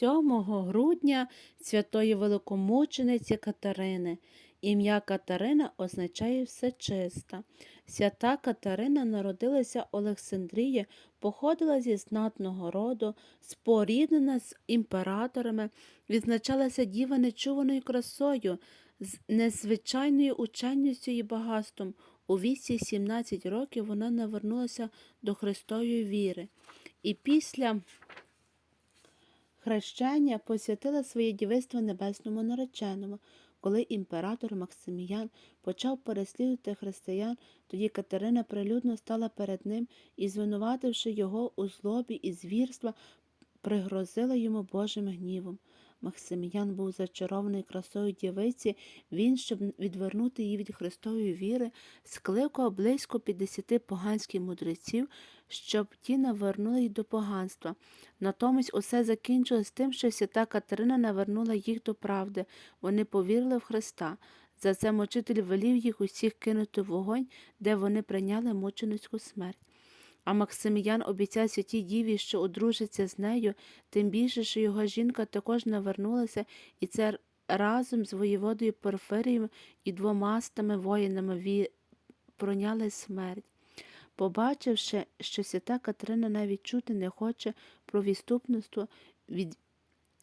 7 грудня святої великомучениці Катерини. Ім'я Катерина означає всечиста. Свята Катерина народилася в Олександрії, походила зі знатного роду, споріднена з імператорами, відзначалася діва нечуваною красою, з незвичайною ученністю і багатством. У віці 17 років вона навернулася до Христової віри. І після хрещення посвятила своє дівицтво небесному нареченому. Коли імператор Максиміян почав переслідувати християн, тоді Катерина прилюдно стала перед ним і, звинувативши його у злобі і звірства, пригрозила йому Божим гнівом. Максиміян був зачарований красою дівиці, він, щоб відвернути її від Христової віри, скликав близько 50 поганських мудреців, щоб ті навернули їх до поганства. Натомість усе закінчилось тим, що свята Катерина навернула їх до правди. Вони повірили в Христа. За це мучитель велів їх усіх кинути в вогонь, де вони прийняли мученицьку смерть. А Максиміян обіцяв святій діві, що одружиться з нею, тим більше, що його жінка також навернулася, і це разом з воєводою Порфирієм і двома стами воїнами ві... пройняли смерть. Побачивши, що свята Катерина навіть чути не хоче про відступництво від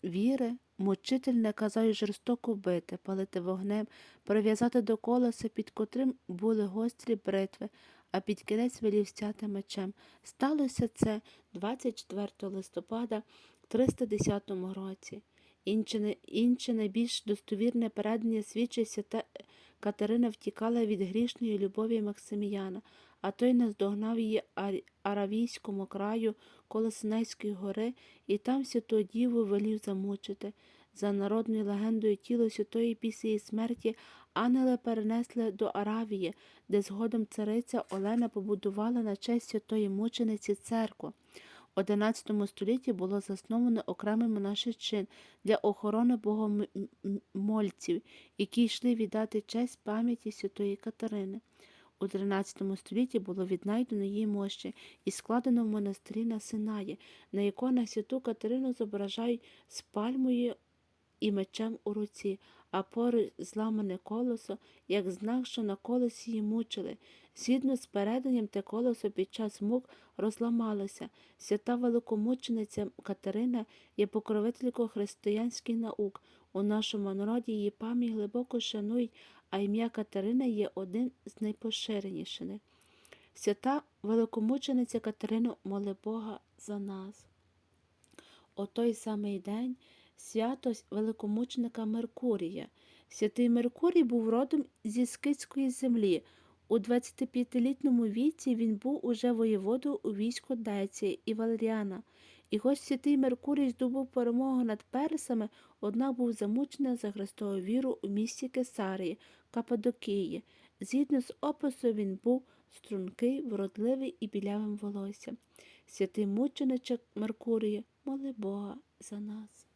віри, мучитель наказав жорстоко бити, палити вогнем, прив'язати до колеса, під котрим були гострі бритви, а під кінець велів стяти мечем. Сталося це 24 листопада в 310 році. Інше, інше найбільш достовірне передання свідчить свята Катерина втікала від грішної любові Максиміяна, а той наздогнав її ар- Аравійському краю коло Синайської гори, і там святу діву велів замучити. За народною легендою тіло святої після її смерті ангели перенесли до Аравії, де згодом цариця Олена побудувала на честь святої мучениці церкву. У XI столітті було засновано окремий монаший чин для охорони богомольців, які йшли віддати честь пам'яті святої Катерини. У XIII столітті було віднайдено її мощі і складено в монастирі на Синаї, на іконах святу Катерину зображають з пальмою і мечем у руці, а поруч зламане колесо, як знак, що на колесі її мучили. Згідно з переданням, те колесо під час мук розламалося. Свята великомучениця Катерина є покровителькою християнських наук. У нашому народі її пам'ять глибоко шанують, а ім'я Катерина є один з найпоширеніших. Свята великомучениця Катерина моли Бога за нас. О той самий день свято великомученика Меркурія. Святий Меркурій був родом зі скитської землі. У 25-літньому віці він був уже воєводою у війську Деції і Валеріана. І хоч святий Меркурій здобув перемогу над персами, однак був замучений за Христову віру у місті Кесарії, Кападокії. Згідно з описом він був стрункий, вродливий і білявим волоссям. Святий мученичок Меркурія, моли Бога за нас.